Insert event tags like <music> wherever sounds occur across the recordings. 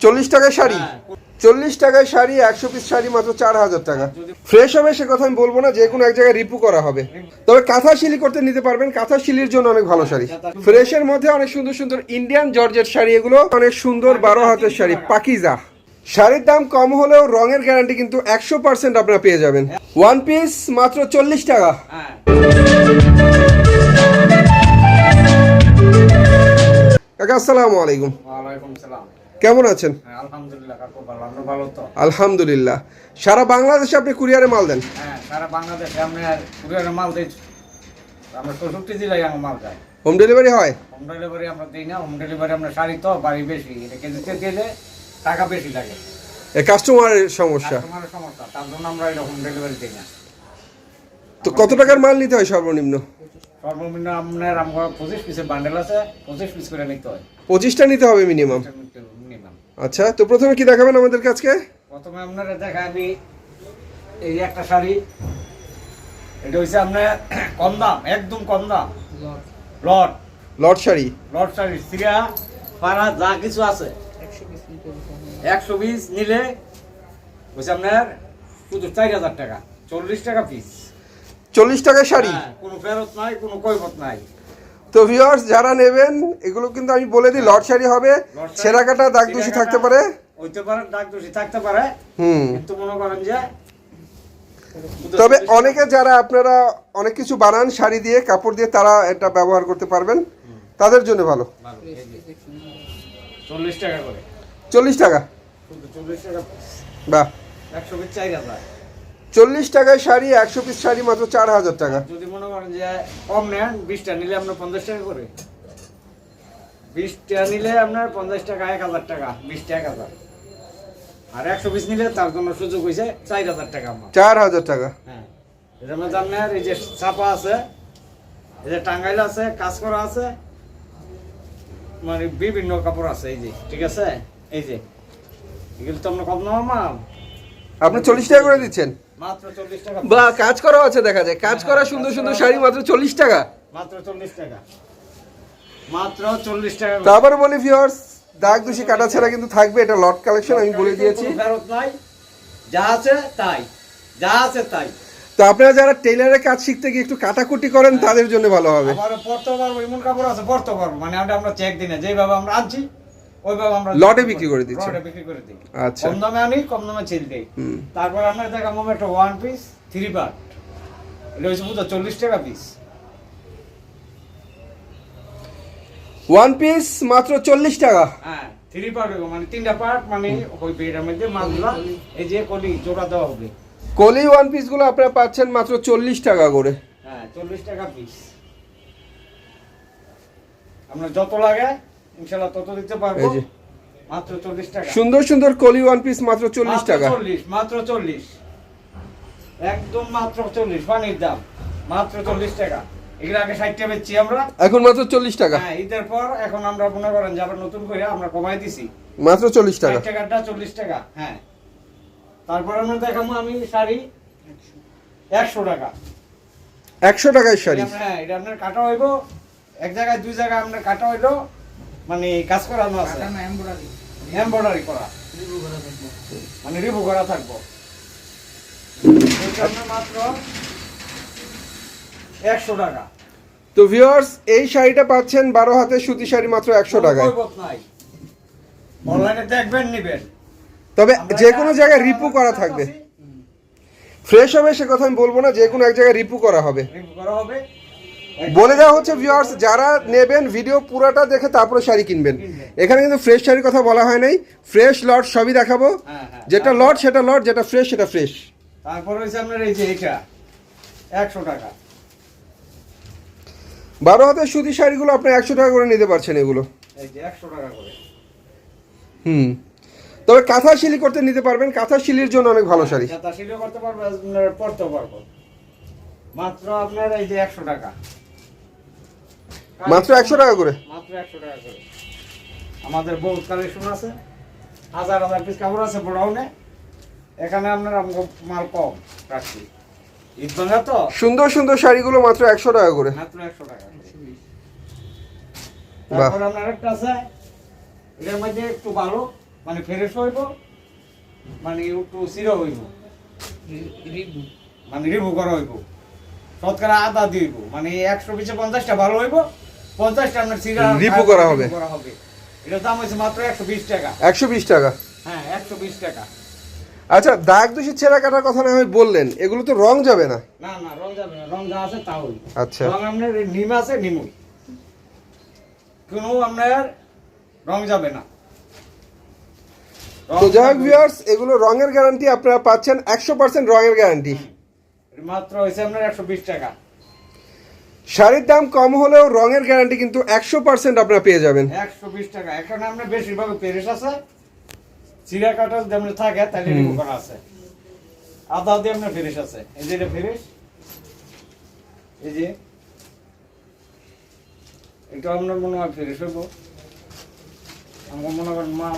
চল্লিশ টাকায় শাড়ি। চল্লিশ টাকায় শাড়ি, একশো পিস শাড়ি মাত্র চার হাজার টাকা। ফ্রেশ হবে সে কথা আমি বলব না, যে কোনো এক জায়গায় রিপু করা হবে। তবে কাঁথা শিলি করতে নিতে পারবেন কাঁথা শিলির জন্য অনেক ভালো শাড়ি। ফ্রেশের মধ্যে অনেক সুন্দর সুন্দর ইন্ডিয়ান জর্জেট শাড়ি এগুলো, অনেক সুন্দর বারো হাতের শাড়ি, পাকিজা। শাড়ির দাম কম হলেও রঙের গ্যারান্টি কিন্তু একশো পার্সেন্ট আপনারা পেয়ে যাবেন। ওয়ান পিস মাত্র চল্লিশ টাকা। কাকা, আসসালামু আলাইকুম। ওয়ালাইকুম সালাম। কেমন আছেন? হ্যাঁ আলহামদুলিল্লাহ ভালো। আমরা ভালো তো? আলহামদুলিল্লাহ। সারা বাংলাদেশে আপনি কুরিয়ারে মাল দেন? হ্যাঁ সারা বাংলাদেশে মাল দিই। আমরা চৌষট্টি জেলায় আমার মাল যায় হোম ডেলিভারি হয়? হোম ডেলিভারি আমরা দিই না হোম ডেলিভারি আমরা শাড়ি তো বাড়ি বেশি। এটা কেজিতে দিলে টাকা বেশি লাগে। এ কাস্টমারের সমস্যা। কাস্টমারের সমস্যা তার জন্য আমরা এটা হোম ডেলিভারি দিই না। তো কত টাকার মাল নিতে হয় সর্বনিম্ন? সর্বনিম্ন আপনার আমার পঁচিশ পিসের বান্ডেল আছে পঁচিশ পিস করে নিতে হয়। পঁচিশটা নিতে হবে মিনিমাম আচ্ছা তো প্রথমে কি দেখাবেন আমাদেরকে আজকে? প্রথমে আপনারা দেখা আমি এই একটা শাড়ি। এটা হচ্ছে আপনার কম দাম একদম কম দাম। Lot lot sari? Lot sari সিরা পাড়া যা কিছু আছে। একশো পিস নিলে হচ্ছে আপনার শুধু চার হাজার টাকা চল্লিশ টাকা পিস চল্লিশ টাকায় শাড়ি? হ্যাঁ, কোনো ফেরত নাই কোনো কৈফত নাই। তো ভিউয়ার্স যারা নেবেন এগুলো কিন্তু আমি বলে দিই লট শাড়ি হবে ছেঁড়া কাটা দাগ দোষী থাকতে পারে। হইতে পারে দাগ দোষী থাকতে পারে। হুম। কিন্তু মনে করেন যে তবে অনেকে যারা আপনারা অনেক কিছু বানান শাড়ি দিয়ে কাপড় দিয়ে তারা এটা ব্যবহার করতে পারবেন। তাদের জন্য ভালো। চল্লিশ টাকা করে। চল্লিশ টাকা। বাহ। একশো চার হাজার চল্লিশ টাকায় শাড়ি একশো পিস শাড়ি মাত্র চার হাজার টাকা। যদি মনে করেন যে কম নেন বিশটা নিলে আপনার পঞ্চাশ টাকা করে। বিশটা নিলে আপনার পঞ্চাশ টাকা এক হাজার টাকা বিশটা এক হাজার। আর একশো পিস নিলে তার জন্য সুযোগ হয়েছে চার হাজার টাকা আমার। চার হাজার টাকা। হ্যাঁ মধ্যে আপনার এই যে ছাপা আছে এই যে টাঙ্গাইল আছে কাজ করা আছে মানে বিভিন্ন কাপড় আছে এই যে ঠিক আছে? এই যে এগুলো তো আপনার কম মাল আপনি চল্লিশ টাকা করে দিচ্ছেন? বা কাজ করা আছে দেখা যায়। কাজ করা সুন্দর সুন্দর শাড়ি মাত্র চল্লিশ টাকা। মাত্র চল্লিশ টাকা। মাত্র চল্লিশ টাকা তো বলি ভিউয়ার্স দাগ দোষী কাটা ছাড়া কিন্তু থাকবে এটা লট কালেকশন আমি বলে দিয়েছি। ফেরত নাই। যা আছে তাই। যা আছে তাই। তো আপনারা যারা টেইলারের কাজ শিখতে গিয়ে একটু কাটাকুটি করেন তাদের জন্য ভালো হবে। আবার পড়তে পারব এমন কাপড় আছে পড়তে পারব। মানে আমরা আমরা চেক দিই না। যেভাবে আমরা আনছি ওইভাবে আমরা লটে বিক্রি করে দিচ্ছেন। লটে বিক্রি করে দিই। আচ্ছা। কম দামে আনি কম দামে ছেল দিই। হুম। তারপর আমরা দেখাবো একটা ওয়ান পিস থ্রি পার্ট এটা হচ্ছে বুঝো চল্লিশ টাকা পিস ওয়ান পিস মাত্র চল্লিশ টাকা। হ্যাঁ থ্রি পার্ট মানে তিনটা পার্ট মানে হইবে এটার মধ্যে মালগুলা এই যে কলি জোড়া দেওয়া হবে। কলি ওয়ান পিসগুলো আপনারা পাচ্ছেন মাত্র চল্লিশ টাকা করে। হ্যাঁ চল্লিশ টাকা পিস আমরা যত লাগে ইনশাল্লাহ তত দিতে পারব। মাত্র চল্লিশ টাকা। সুন্দর সুন্দর কলি ওয়ান পিস মাত্র চল্লিশ মাত্র টাকা। চল্লিশ মাত্র চল্লিশ। একদম মাত্র চল্লিশ পানির দাম। মাত্র চল্লিশ টাকা। এগুলো আগে ষাট টাকা বেচছি আমরা। এখন মাত্র চল্লিশ টাকা। হ্যাঁ ঈদের পর এখন আমরা মনে করেন যে আবার নতুন করে আমরা কমাই দিছি। মাত্র চল্লিশ টাকা। টাকাটা হ্যাঁ। তারপর আমরা দেখাবো আমি শাড়ি একশো টাকা। একশো টাকায় শাড়ি। হ্যাঁ এটা আপনার কাটা হইব। এক জায়গায় দুই জায়গায় আপনার কাটা হইল। মানে কাজ করানো আছে? এমব্রয়ডারি করা। মানে রিভু করা থাকব। মাত্র একশো টাকা। তো ভিউয়ার্স এই শাড়িটা পাচ্ছেন বারো হাতে সুতি শাড়ি মাত্র একশো টাকায়। নাই। অনলাইনে দেখবেন নিবেন। তবে যে কোনো জায়গায় রিপু করা থাকবে। ফ্রেশ হবে সে কথা আমি বলব না যে কোনো এক জায়গায় রিপু করা হবে। রিভু করা হবে। বলে দেওয়া হচ্ছে ভিউয়ার্স যারা নেবেন ভিডিও পুরোটা দেখে তারপরে শাড়ি কিনবেন। এখানে কিন্তু ফ্রেশ শাড়ির কথা বলা হয় নাই। ফ্রেশ লট সবই দেখাবো। হ্যাঁ, হ্যাঁ। যেটা লট সেটা লট যেটা ফ্রেশ সেটা ফ্রেশ তারপর হচ্ছে আপনার এই যে এটা একশো টাকা। বারো হাতের সুতি শাড়িগুলো আপনি একশো টাকা করে নিতে পারছেন এগুলো। এই যে একশো টাকা করে। হুম। তবে কাঁথা শিলি করতে নিতে পারবেন। কাঁথা শিলির জন্য অনেক ভালো শাড়ি। যাতা শিলিও করতে পারব আপনার পড়তেও পারব। মাত্র আপনার এই যে একশো টাকা। মাত্র একশো টাকা করে? মাত্র একশো টাকা করে। আমাদের বহুত কালেকশন আছে হাজার হাজার পিস কাপড় আছে গোডাউনে এখানে আপনার মাল কম রাখছি। ঈদ ভাঙা তো? সুন্দর সুন্দর শাড়িগুলো মাত্র একশো টাকা করে। মাত্র একশো টাকা তারপর আপনার একটা আছে এটার মধ্যে একটু ভালো মানে ফ্রেশ হইব মানে একটু সিরো হইব। মানে করা হইব। শতকরা আদা দিব মানে একশো পিছে পঞ্চাশটা ভালো হইব। পঞ্চাশটা আপনার সিরা রিপু করা হবে। করা হবে। এটার দাম হচ্ছে মাত্র একশো বিশ টাকা। একশো বিশ টাকা? হ্যাঁ একশো বিশ টাকা। আচ্ছা দাগ দোষী ছেঁড়া কাটার কথা না হয় বললেন এগুলো তো রং যাবে না? না না রং যাবে না। রং যা আছে তা আচ্ছা। রং আপনার নিম আছে নিমুই। কোনো আপনার রং যাবে না। তো যাই হোক ভিউয়ার্স এগুলো রঙের গ্যারান্টি আপনারা পাচ্ছেন একশো পার্সেন্ট রঙের গ্যারান্টি মাত্র হয়েছে আপনার একশো বিশ টাকা। শাড়ির দাম কম হলেও রঙের গ্যারান্টি কিন্তু একশো পার্সেন্ট আপনারা পেয়ে যাবেন। একশো বিশ টাকা। এখন আপনার বেশিরভাগ পেরিস আছে। চিরা কাটা আপনার থাকে তাহলে রিমুভ করা আছে। আদা দিয়ে আপনার ফিরিস আছে। এই যে এটা ফিরিস এই যে। এটা আপনার মনে হয় ফিরিস হইব। আমার মনে করেন মা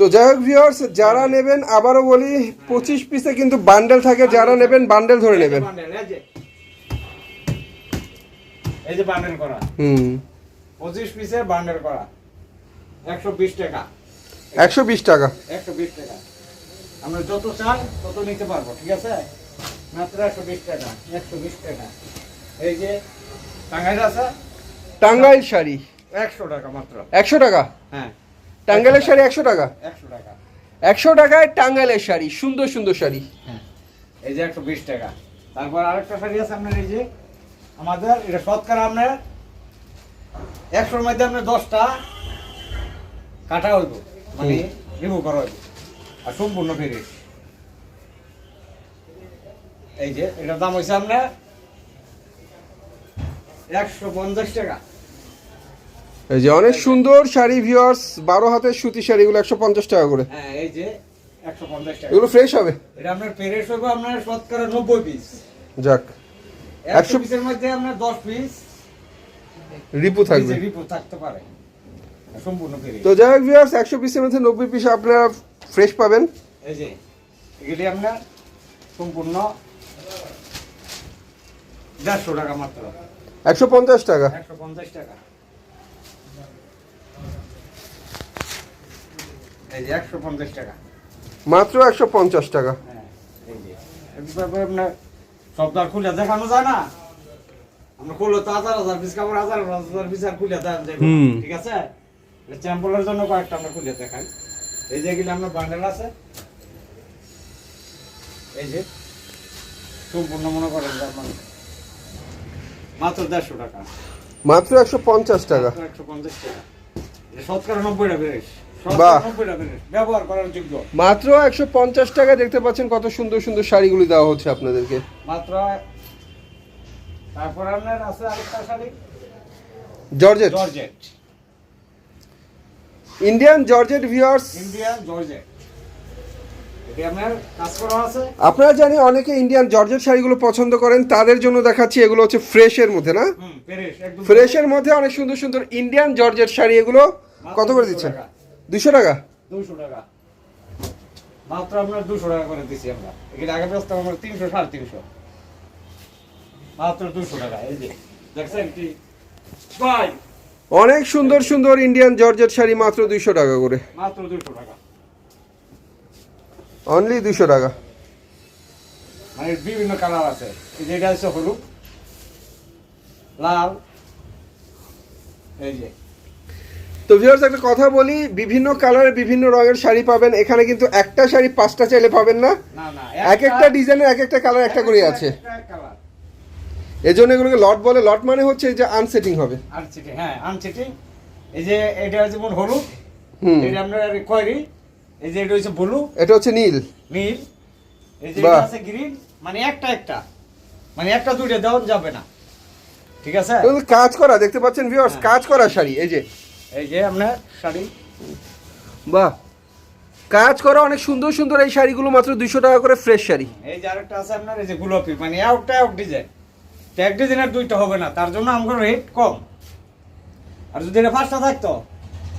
তো যাই হোক ভিউয়ার্স যারা নেবেন আবারও বলি পঁচিশ পিসে কিন্তু বান্ডেল থাকে। যারা নেবেন বান্ডেল ধরে নেবেন। এই যে বান্ডেল করা। হুম। পঁচিশ পিসের বান্ডেল করা। একশো বিশ টাকা। একশো বিশ টাকা। একশো বিশ টাকা। আমরা যত চাই তত নিতে পারব ঠিক আছে? মাত্র একশো বিশ টাকা একশো বিশ টাকা। এই যে টাঙ্গাইল আছে? টাঙ্গাইল শাড়ি। একশো টাকা মাত্র। একশো টাকা? হ্যাঁ। টাঙ্গাইলের শাড়ি একশো টাকা? একশো টাকা। একশো টাকায় টাঙ্গাইলের শাড়ি সুন্দর সুন্দর শাড়ি। হ্যাঁ এই যে একশো বিশ টাকা। তারপর আরেকটা শাড়ি আছে আপনার এই যে আমাদের এটা শতকরা আপনার একশোর মধ্যে আপনার দশটা কাটা হইব মানে রিমুভ করা হইব আর সম্পূর্ণ ফিরিস এই যে এটার দাম হয়েছে আপনার একশো পঞ্চাশ টাকা। এই যে অনেক সুন্দর শাড়ি ভিউয়ার্স বারো হাতের সুতি শাড়িগুলো একশো পঞ্চাশ টাকা করে। হ্যাঁ এই যে এগুলো ফ্রেশ হবে? এটা আপনার পেরেস হইব আপনার শতকরা নব্বই পিস যাক। একশো পিসের মধ্যে আপনার দশ পিস রিপু থাকবে। রিপোর্ট থাকতে পারে। সম্পূর্ণ তো যাই হোক ভিউয়ার্স একশো পিসের মধ্যে নব্বই পিস আপনারা ফ্রেশ পাবেন। এই যে এগুলি আপনার সম্পূর্ণ দেড়শো টাকা মাত্র। একশো পঞ্চাশ টাকা। একশো পঞ্চাশ টাকা। এই যে একশো পঞ্চাশ টাকা। মাত্র একশো পঞ্চাশ টাকা। হ্যাঁ আপনার সপ্তাহ খুলে দেখানো যায় না। আমরা খুললে তো হাজার হাজার পিস কাপড় হাজার হাজার পিস আর খুলে দেওয়া যায় ঠিক আছে? চ্যাম্পলের জন্য কয়েকটা আমরা খুলে দেখাই। এই যে আপনার বান্ডেল আছে। এই যে সম্পূর্ণ মনে করেন আপনার মাত্র দেড়শো টাকা। মাত্র একশো পঞ্চাশ টাকা। একশো পঞ্চাশ টাকা। শতকরা নব্বইটা বেরেস বাহ। মাত্র একশো পঞ্চাশ টাকা দেখতে পাচ্ছেন কত সুন্দর সুন্দর শাড়িগুলি দেওয়া হচ্ছে আপনাদেরকে। মাত্র তারপর আপনার আছে আরেকটা sari. Georgette georgette Indian georgette viewers Indian georgette আপনার জানি অনেকে ইন্ডিয়ান জর্জেট শাড়িগুলো পছন্দ করেন তাদের জন্য দেখাচ্ছি এগুলো হচ্ছে ফ্রেশের মধ্যে না? ফ্রেশের মধ্যে অনেক সুন্দর সুন্দর ইন্ডিয়ান জর্জেট শাড়ি এগুলো। কত করে দিচ্ছেন? দুশো টাকা? দুশো টাকা। মাত্র আপনার দুশো টাকা করে দিচ্ছি আমরা। এখানে আগে ব্যস্ত আমরা তিনশো সাড়ে তিনশো। মাত্র দুশো টাকা এই যে দেখছেন কি? ভাই! অনেক সুন্দর সুন্দর ইন্ডিয়ান জর্জেট শাড়ি মাত্র দুইশো টাকা করে। মাত্র দুশো টাকা। অনলি দুশো টাকা। মানে বিভিন্ন কালার আছে। এই যে হচ্ছে হলুদ লাল এই যে। তো ভিউয়ার্স একটা কথা বলি বিভিন্ন কালারের বিভিন্ন রঙের শাড়ি পাবেন। এখানে কিন্তু একটা শাড়ি পাঁচটা চাইলে পাবেন না? এক একটা ডিজাইনের এক একটা কালার একটা করে আছে। কালার এজন্য এগুলোকে লট বলে লট মানে হচ্ছে এই যে আনসেটিং হবে। হ্যাঁ এই যে এটা যেমন হলুদ হুম। এটা আপনার এই যে এটা হচ্ছে ব্লু। এটা হচ্ছে নীল। নীল। এই যে এটা আছে গ্রিন মানে একটা একটা। মানে একটা দুইটা দেওয়া যাবে না। ঠিক আছে? কাজ করা দেখতে পাচ্ছেন ভিউয়ার্স হ্যাঁ। কাজ করা শাড়ি এই যে। এই যে আপনার শাড়ি। বাহ। কাজ করা অনেক সুন্দর সুন্দর এই শাড়িগুলো মাত্র দুইশো টাকা করে ফ্রেশ শাড়ি। এই যে আরেকটা আছে আপনার এই যে গোলাপি মানে একটা এক ডিজাইন তো এক ডিজাইনের দুইটা হবে না তার জন্য আমার রেট কম। আর যদি এটা পাঁচটা থাকতো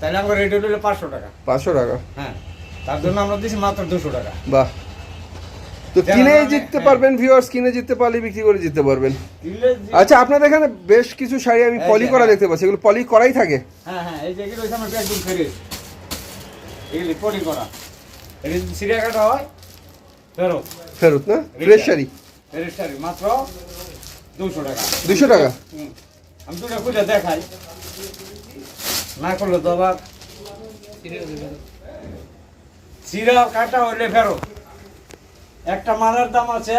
তাহলে আমার রেট হলো পাঁচশো টাকা। পাঁচশো টাকা। হ্যাঁ তার জন্য আমরা দিচ্ছি মাত্র দুশো টাকা। বাহ। তো কিনে জিততে হ্যাঁ। পারবেন ভিউয়ার্স কিনে জিততে পারলে বিক্রি করে জিততে পারবেন। আচ্ছা আপনাদের এখানে বেশ কিছু শাড়ি আমি পলি করা হ্যাঁ। দেখতে পাচ্ছি। এগুলো পলি করাই থাকে? হ্যাঁ হ্যাঁ এই যে এগুলো আমার একদম ফ্রেশ এগুলি পলি করা। এটি সিরিয়া কাটা হয় ফেরত। ফেরত না? ফ্রেশ শাড়ি? ফেরত শাড়ি মাত্র দুশো টাকা। দুশো টাকা? আমি দুটো খুলে দেখাই। না করলে তো আবার সিরা কাটা হইলে ফেরত। একটা মালের দাম আছে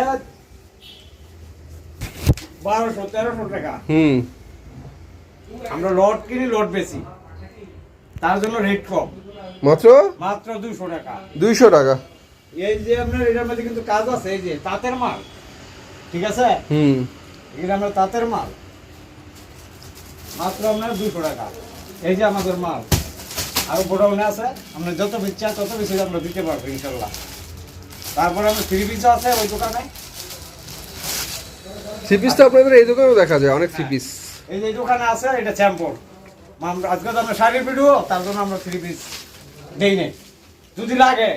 বারোশো তেরোশো টাকা। হুম। আমরা লট কিনি লট বেশি তার জন্য রেট কম। মাত্র? মাত্র দুশো টাকা। দুইশো টাকা। এই যে আপনার এটার মধ্যে কিন্তু কাজ আছে এই যে তাঁতের মাল। ঠিক আছে? হুম। এটা আমরা তাঁতের মাল। মাত্র আপনার দুশো টাকা। এই যে আমাদের মাল। আরও গোডাউনে আছে আমরা যত বেচা তত বেশি আমরা দিতে পারব ইনশাল্লাহ। তারপরে আমরা থ্রি পিস আছে ওই দোকানে। থ্রি পিস তো আপনাদের এই দোকানেও দেখা যায় অনেক থ্রি পিস এই যে দোকানে আছে এটা চ্যাম্পর আমরা আজকে তো আমরা শাড়ির ভিডিও তার জন্য আমরা থ্রি পিস দেই নাই। যদি লাগে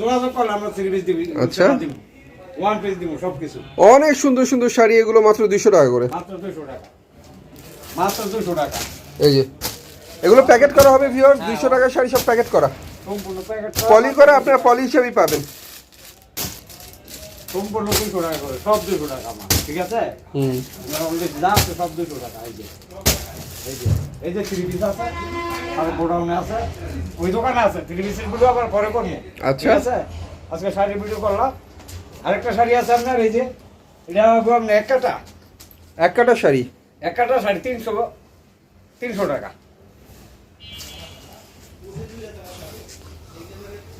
যোগাযোগ করলে আমরা থ্রি পিস দিবি আচ্ছা। ওয়ান পিস দিব সব কিছু অনেক সুন্দর সুন্দর শাড়ি এগুলো মাত্র দুশো টাকা করে। মাত্র দুশো টাকা। মাত্র দুশো টাকা। এই যে এগুলো প্যাকেট করা হবে ভিওর হ্যাঁ। দুইশো টাকার শাড়ি সব প্যাকেট করা। সম্পূর্ণ প্যাকেট পলি করে আপনার পলি হিসেবেই পাবেন। সম্পূর্ণ দুশো টাকা করে সব দুশো টাকা আমার ঠিক আছে? যা সব দুশো টাকা এই যে। এই যে এই যে থ্রি পিস আছে আর গোডাউনে আছে। ওই দোকানে আছে থ্রি পিসের ভিডিও আবার পরে করব। আচ্ছা। আছে? আজকে শাড়ি ভিডিও করলাম। আরেকটা শাড়ি আছে আপনার এই যে এটা আপনার এক কাটা। এক কাটা শাড়ি? এক কাটা শাড়ি তিনশো তিনশো টাকা।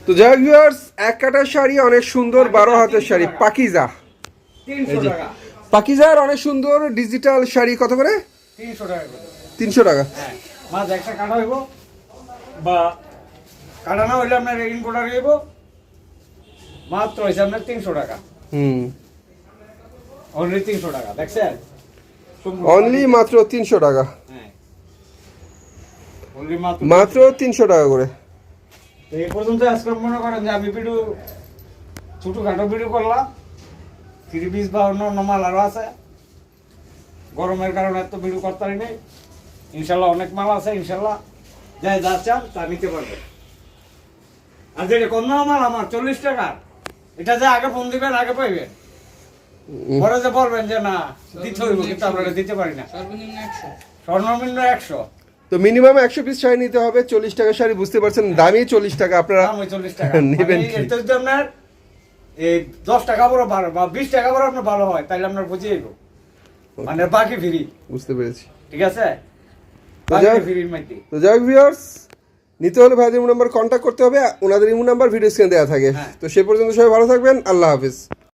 তো যাই ভিউয়ার্স এক কাটা শাড়ি অনেক সুন্দর বারো হাতের শাড়ি পাকিজা। পাকিজার অনেক সুন্দর ডিজিটাল শাড়ি কত করে? তিনশো টাকা হ্যাঁ একটা কাটা হইব বা কাটা না হইলে আপনার হইব মাত্র হয়েছে আপনার তিনশো টাকা। হুম। অনলি তিনশো টাকা দেখছেন? অনলি মাত্র তিনশো টাকা। হ্যাঁ। মাত্র তিনশো টাকা করে। তো এই পর্যন্ত আজকে মনে করেন যে আমি ভিডিও ছোটোখাটো ভিডিও করলাম। থ্রি পিস বা অন্য অন্য মাল আরও আছে। গরমের কারণে এত ভিডিও করতে পারি নাই ইনশাল্লাহ অনেক মাল আছে ইনশাল্লাহ যাই যা চান তা নিতে পারবে আর যেটা কম দাম মাল আমার চল্লিশ টাকার এটা যে আগে ফোন দিবেন আগে পাইবেন। পরে যে বলবেন যে না দিতে হইব কিন্তু আমরা দিতে পারি না। সর্বনিম্ন একশো। তো মিনিমাম একশো পিস শাড়ি নিতে হবে চল্লিশ টাকা শাড়ি বুঝতে পারছেন? দামই চল্লিশ টাকা আপনারা <laughs> নেবেন মানে আপনার এই দশ টাকা বড় ভালো বা বিশ টাকা বড় আপনার ভালো হয় তাহলে আপনার বুঝিয়ে দেবো। মানে বাকি ফ্রি বুঝতে পেরেছি। ঠিক আছে? তো যাই- ভিউয়ার্স নিতে হলে ভাইদের নাম্বার কন্ট্যাক্ট করতে হবে ওনাদের ইমো নাম্বার ভিডিও স্ক্রিনে দেওয়া থাকে। হ্যাঁ। তো সে পর্যন্ত সবাই ভালো থাকবেন আল্লাহ হাফিজ।